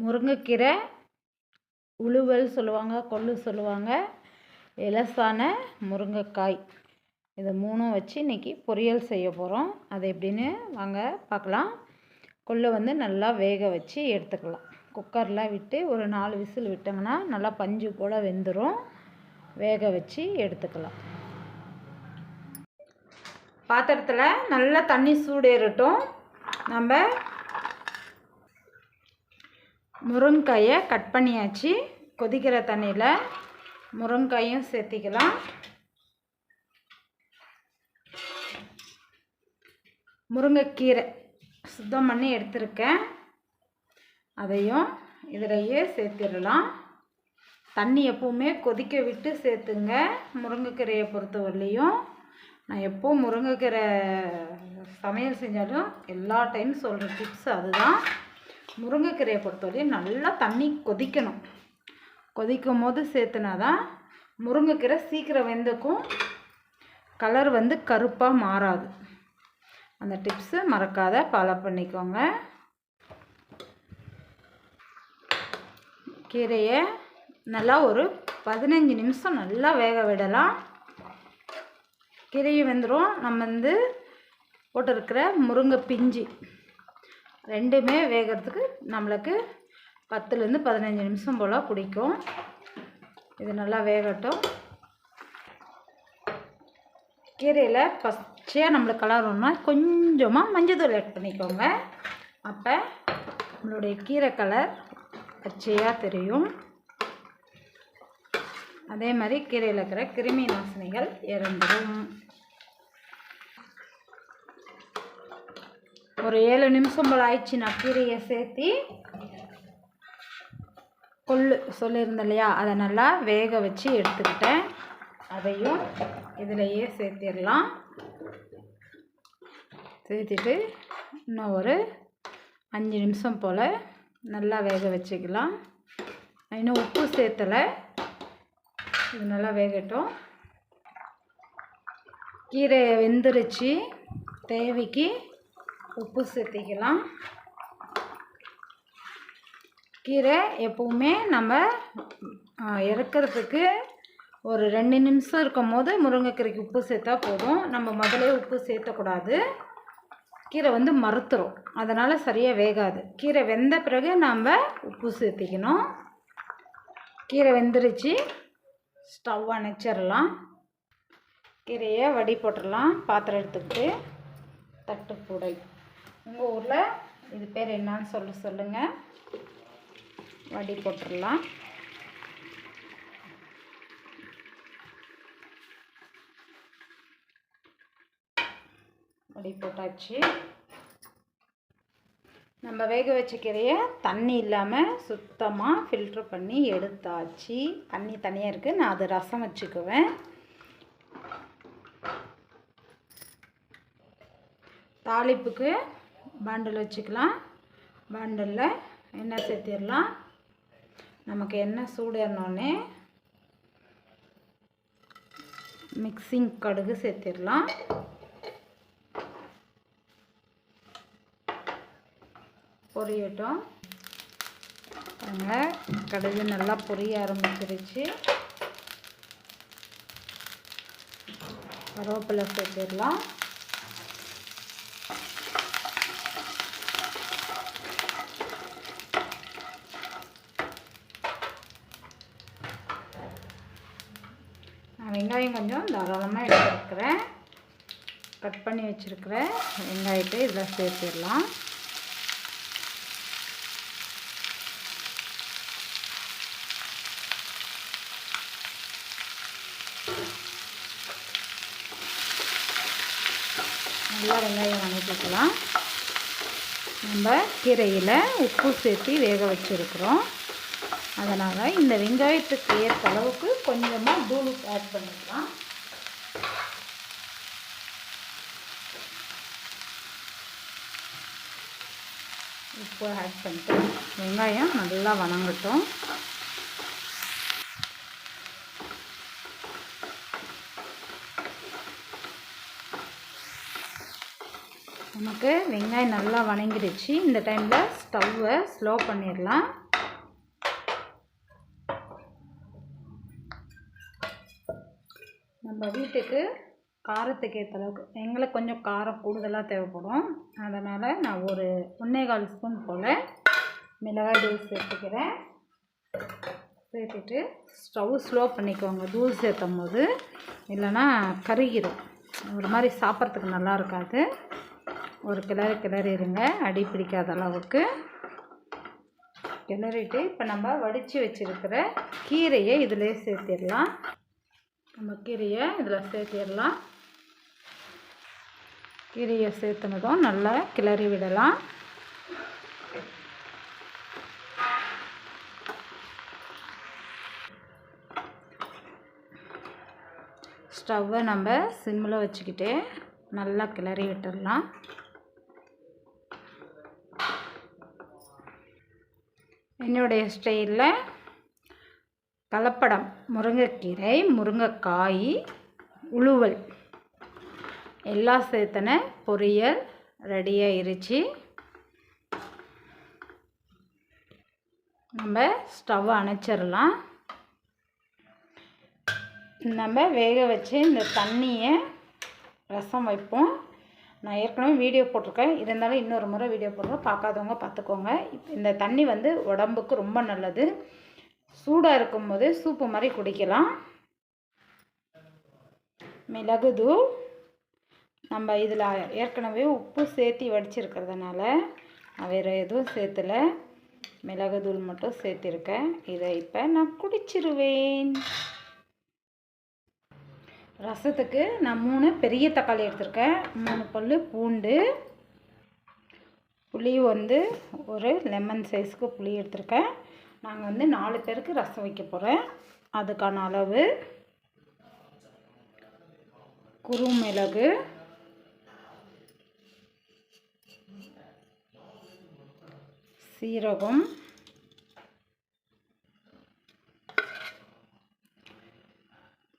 முருங்கைக்கீரை உழுவல் சொல்லுவாங்க கொள்ளு சொல்லுவாங்க எலசான முருங்கைக்காய். இது மூணும் வச்சு இன்றைக்கி பொரியல் செய்ய போகிறோம் அது எப்படின்னு வாங்க பார்க்கலாம். கொள்ளை வந்து நல்லா வேக வச்சு எடுத்துக்கலாம். குக்கரில் விட்டு ஒரு நாலு விசில் விட்டோங்கன்னா நல்லா பஞ்சு போல் வெந்துடும் வேக வச்சு எடுத்துக்கலாம். பாத்திரத்தில் நல்லா தண்ணி சூடேறட்டும். நம்ம முருங்கைக்காயை கட் பண்ணியாச்சு. கொதிக்கிற தண்ணியில் முருங்காயும் சேர்த்திக்கலாம். முருங்கைக்கீரை சுத்தம் பண்ணி எடுத்திருக்கேன். அதையும் இதிலையே சேர்த்திடலாம். தண்ணி எப்பவுமே கொதிக்க விட்டு சேர்த்துங்க. முருங்கைக்கீரையை பொறுத்தவரையிலையும் நான் எப்போ முருங்கைக்கீரை சமையல் செஞ்சாலும் எல்லா டைம் சொல்கிற டிப்ஸ் அதுதான். முருங்கைக்கீரையை பொறுத்தவரையும் நல்லா தண்ணி கொதிக்கணும். கொதிக்கும் போது சேர்த்துனா தான் முருங்கைக்கீரை சீக்கிரம் வெந்துக்கும். கலர் வந்து கருப்பாக மாறாது. அந்த டிப்ஸு மறக்காத ஃபாலோ பண்ணிக்கோங்க. கீரையை நல்லா ஒரு பதினஞ்சு நிமிஷம் நல்லா வேக விடலாம். கீரையும் வெந்துடும் நம்ம வந்து போட்டிருக்கிற முருங்கை பிஞ்சு. ரெண்டுமே வேகிறதுக்கு நம்மளுக்கு பத்துலேருந்து பதினஞ்சு நிமிஷம் போல் பிடிக்கும். இது நல்லா வேகட்டும். கீரையில் பச்சையாக நம்மளுக்கு கலரணும்னா கொஞ்சமாக மஞ்சள் ஆட் பண்ணிக்கோங்க. அப்போ நம்மளுடைய கீரை கலர் பச்சையாக தெரியும். அதே மாதிரி கீரையில் இருக்கிற கிருமி நாசினிகள் இறந்துடும் ஒரு ஏழு நிமிஷம் போல் ஆயிடுச்சு நான் கீரையை சேர்த்தி. கொள்ளு சொல்லியிருந்தேன் இல்லையா அதை நல்லா வேக வச்சு எடுத்துக்கிட்டேன். அதையும் இதிலையே சேர்த்திடலாம். சேர்த்திட்டு இன்னும் ஒரு அஞ்சு நிமிஷம் போல் நல்லா வேக வச்சுக்கலாம். இன்னும் உப்பு சேர்த்தலை. இது நல்லா வேகட்டும். கீரை வெந்துருச்சு. தேவைக்கு உப்பு சேர்த்திக்கலாம். கீரை எப்பவுமே நம்ம இறக்கிறதுக்கு ஒரு ரெண்டு நிமிஷம் இருக்கும் போது முருங்கைக்கீரைக்கு உப்பு சேர்த்தா போதும். நம்ம முதலே உப்பு சேர்த்தக்கூடாது. கீரை வந்து மறுத்துரும். அதனால் சரியாக வேகாது. கீரை வெந்த பிறகு நாம் உப்பு சேர்த்திக்கணும். கீரை வெந்துருச்சு. ஸ்டவ் அணைச்சிடலாம். கீரையை வடி போட்டுடலாம் பாத்திரம் எடுத்துக்கிட்டு தட்டு புடை உங்கள் ஊரில் இது பேர் என்னான்னு சொல்ல சொல்லுங்கள் வடி போட்டுடலாம் வடி போட்டாச்சு. நம்ம வேக வச்ச கீரையை தண்ணி இல்லாமல் சுத்தமாக ஃபில்ட்ரு பண்ணி எடுத்தாச்சு. தண்ணி தனியாக இருக்குது நான் அது ரசம் வச்சுக்குவேன். தாளிப்புக்கு பாண்டில் வச்சுக்கலாம். பாண்டலில் எண்ணெய் சேர்த்திடலாம். நமக்கு எண்ணெய் சூடேறினோடனே மிக்சிங் கடுகு சேர்த்திடலாம். பொரியட்டும். கடுகு நல்லா பொரிய ஆரம்பிச்சிருச்சு. கருவேப்பிலை சேர்த்திடலாம் நான் வெங்காயம் கொஞ்சம் தாராளமாக எடுத்துருக்கிறேன் கட் பண்ணி வச்சுருக்கிறேன் வெங்காயத்தை இதில் சேர்த்துடலாம். நல்லா வெங்காயம் வணக்கிக்கலாம். நம்ம கீரையில் உப்பு சேர்த்து வேக வச்சுருக்குறோம். அதனால் இந்த வெங்காயத்துக்கு ஏற்ற அளவுக்கு கொஞ்சமாக தூள் ஆட் பண்ணிக்கலாம். உப்பு ஆட் பண்ணிட்டு வெங்காயம் நல்லா வணங்கட்டும். நமக்கு வெங்காயம் நல்லா வணங்கிடுச்சு. இந்த டைமில் ஸ்டவ்வை ஸ்லோ பண்ணிடலாம். நம்ம வீட்டுக்கு காரத்துக்கு ஏற்ற அளவுக்கு எங்களுக்கு கொஞ்சம் காரம் கூடுதலாக தேவைப்படும். அதனால் நான் ஒரு ஒன்றே கால் ஸ்பூன் போல் மிளகாய் தூள் சேர்த்துக்கிறேன். சேர்த்துட்டு ஸ்டவ் ஸ்லோ பண்ணிக்கோங்க. தூள் சேர்த்தும் போது இல்லைன்னா கருகிடும் ஒரு மாதிரி சாப்பிட்றதுக்கு நல்லா இருக்காது. ஒரு கிளறி கிளறி இருங்க. அடி பிடிக்காத அளவுக்கு. கிளறிட்டு இப்போ நம்ம வடித்து வச்சுருக்கிற கீரையை இதிலே சேர்த்திடலாம். நம்ம கீரையை இதில் சேர்த்திடலாம். கீரையை சேர்த்துனதும் நல்லா கிளறி விடலாம். ஸ்டவ்வை நம்ம சிம்மில் வச்சுக்கிட்டே நல்லா கிளறி விட்டுடலாம். என்னுடைய ஸ்டைலில் கலப்படம் முருங்கைக்கீரை முருங்கைக்காய் உழுவல். எல்லாம் சேர்த்தன பொரியல் ரெடியாகிருச்சு நம்ம ஸ்டவ் அணைச்சிடலாம். நம்ம வேக வச்சு இந்த தண்ணியை ரசம் வைப்போம். நான் ஏற்கனவே வீடியோ போட்டிருக்கேன். இருந்தாலும் இன்னொரு முறை வீடியோ போடுறேன். பார்க்காதவங்க பார்த்துக்கோங்க. இந்த தண்ணி வந்து உடம்புக்கு ரொம்ப நல்லது. சூடாக இருக்கும்போது சூப்பு மாதிரி குடிக்கலாம். மிளகுதூள் நம்ம இதில் ஏற்கனவே உப்பு சேர்த்தி வடிச்சிருக்கிறதுனால நான் வேறு எதுவும் சேர்த்துல. மிளகுதூள் மட்டும் சேர்த்திருக்கேன். இதை இப்போ நான் குடிச்சிருவேன். ரசத்துக்கு நான் மூணு பெரிய தக்காளி எடுத்திருக்கேன். மூணு பல் பூண்டு புளி வந்து ஒரு லெமன் சைஸ்க்கு புளி எடுத்திருக்கேன். நாங்கள் வந்து நாலு பேருக்கு ரசம் வைக்க போகிறேன் அதுக்கான அளவு குறுமிளகு சீரகம்.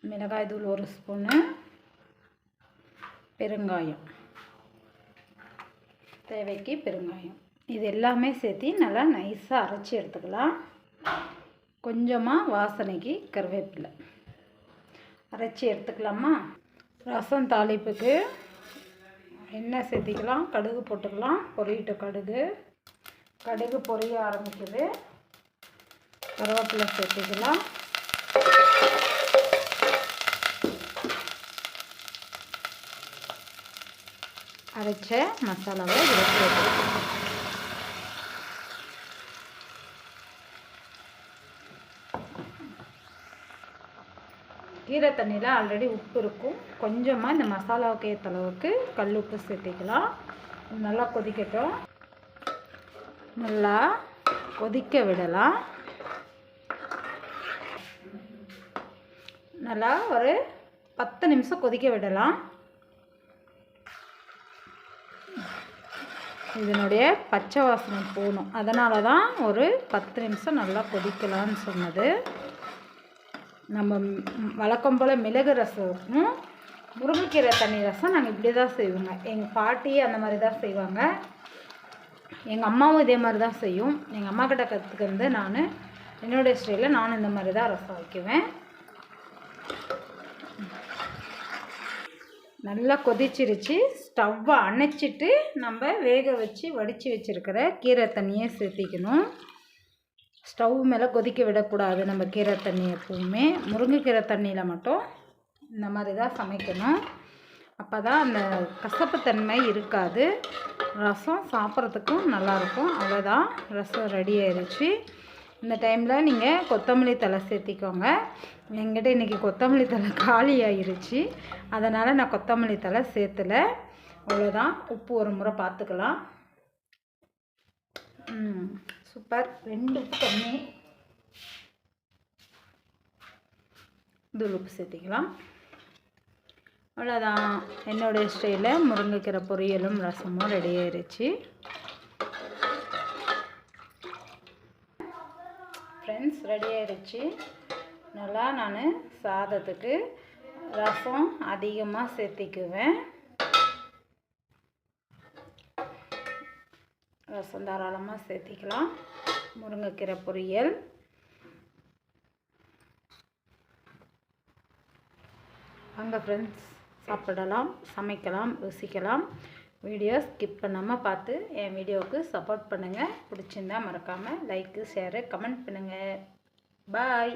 மிளகாய் தூள் ஒரு ஸ்பூனு. பெருங்காயம். தேவைக்கு பெருங்காயம். இது எல்லாமே சேர்த்து நல்லா நைஸாக அரைச்சி எடுத்துக்கலாம். கொஞ்சமாக வாசனைக்கு கருவேப்பிலை. அரைச்சி எடுத்துக்கலாமா? ரசம் தாளிப்புக்கு எண்ணெய் சேர்த்திக்கலாம் கடுகு போட்டுக்கலாம் பொரியட்டு கடுகு. கடுகு பொரிய ஆரம்பிக்குது. கருவேப்பிலை சேர்த்துக்கலாம். அரைச்ச மசாலாவை இதில் சேர்த்துக்கலாம். கீரை தண்ணியில் ஆல்ரெடி உப்பு இருக்கும். கொஞ்சமாக இந்த மசாலாவுக்கு ஏற்ற அளவுக்கு கல் உப்பு சேர்த்திக்கலாம். நல்லா கொதிக்கட்டும். நல்லா கொதிக்க விடலாம். நல்லா ஒரு பத்து நிமிஷம் கொதிக்க விடலாம். இதனுடைய பச்சை வாசனை போகணும். அதனால தான் ஒரு பத்து நிமிஷம் நல்லா கொதிக்கலாம்னு சொன்னது. நம்ம வழக்கம் போல் மிளகு ரசமும் முருங்கைக்கீரை தண்ணி ரசம் நாங்கள் இப்படி தான் செய்வோங்க. எங்கள் பாட்டி அந்த மாதிரி தான் செய்வாங்க. எங்கள் அம்மாவும் இதே மாதிரி தான் செய்யும். எங்கள் அம்மா கிட்ட கற்றுக்கிறது நான் என்னுடைய ஸ்டைலில் நானும் இந்த மாதிரி தான் ரசம் வைக்குவேன். நல்லா கொதிச்சிருச்சு. ஸ்டவ்வை அணைச்சிட்டு நம்ம வேக வச்சு வடித்து வச்சுருக்கிற கீரை தண்ணியை சேர்த்திக்கணும். ஸ்டவ் மேலே கொதிக்க விடக்கூடாது நம்ம கீரை தண்ணி எப்பவுமே. முருங்கைக்கீரை தண்ணியில் மட்டும் இந்த மாதிரி தான் சமைக்கணும். அப்போ தான் அந்த கசப்புத்தன்மை இருக்காது. ரசம் சாப்பிட்றதுக்கும் நல்லாயிருக்கும். அவ்வளோதான் ரசம் ரெடி ஆயிடுச்சு இந்த டைமில் நீங்கள் கொத்தமல்லி தழை சேர்த்திக்கோங்க. எங்கிட்ட இன்றைக்கி கொத்தமல்லி தழை காலி ஆயிருச்சு. அதனால் நான் கொத்தமல்லி தழை சேர்த்துல. அவ்வளோதான் உப்பு ஒரு முறை பார்த்துக்கலாம். சூப்பர் ரெண்டு உப்பு கம்மி தூள் உப்பு சேர்த்திக்கலாம். அவ்வளோதான். என்னோடய ஸ்டைலில் முருங்கைக்கீரை பொரியலும் ரசமும் ரெடி ஆயிருச்சு. ஃப்ரெண்ட்ஸ் ரெடி ஆயிருச்சு. நல்லா நான் சாதத்துக்கு ரசம் அதிகமாக சேர்த்திக்குவேன். ரசம் தாராளமாக சேர்த்திக்கலாம். முருங்கைக்கீரை பொரியல். அங்கே ஃப்ரெண்ட்ஸ் சாப்பிடலாம் சமைக்கலாம் ருசிக்கலாம். வீடியோ ஸ்கிப் பண்ணாமல் பார்த்து என் வீடியோவுக்கு சப்போர்ட் பண்ணுங்கள் பிடிச்சிருந்தா மறக்காமல் லைக்கு ஷேரு கமெண்ட் பண்ணுங்கள் பாய்